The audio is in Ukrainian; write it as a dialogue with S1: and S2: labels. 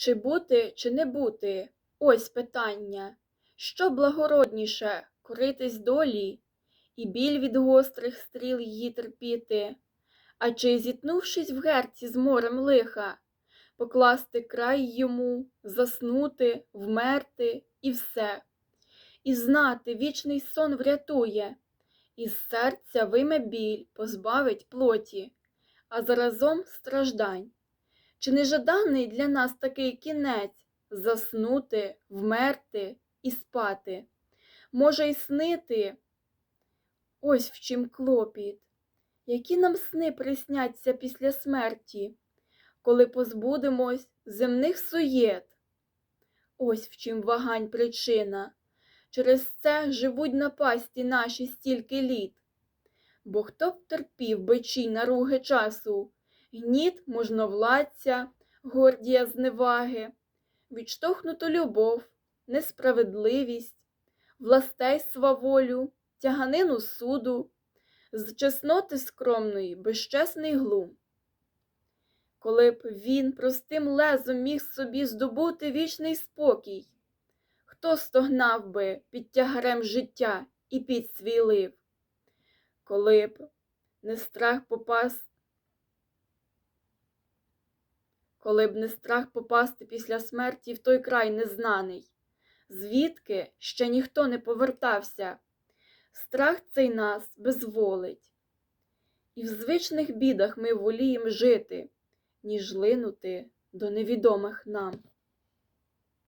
S1: Чи бути, чи не бути? Ось питання. Що благородніше коритись долі, і біль від гострих стріл її терпіти, а чи, зіткнувшись в герці з морем лиха, покласти край йому, заснути, вмерти і все, і знати, вічний сон врятує, із серця вийме біль, позбавить плоті, а заразом страждань. Чи не жаданий для нас такий кінець заснути, вмерти і спати? Може, й снити? Ось в чим клопіт. Які нам сни присняться після смерті, коли позбудемось земних суєт? Ось в чим вагань причина. Через це живуть напасті наші стільки літ. Бо хто б терпів бичі наруги часу, гніт можновладця, гордія зневаги, відштовхнуту любов, несправедливість, властей сваволю, тяганину суду, з чесноти скромної безчесний глум. Коли б він простим лезом міг собі здобути вічний спокій, хто стогнав би під тягарем життя і під коли б не страх попасти коли б не страх попасти після смерті в той край незнаний, звідки ще ніхто не повертався, страх цей нас безволить. І в звичних бідах ми волієм жити, ніж линути до невідомих нам.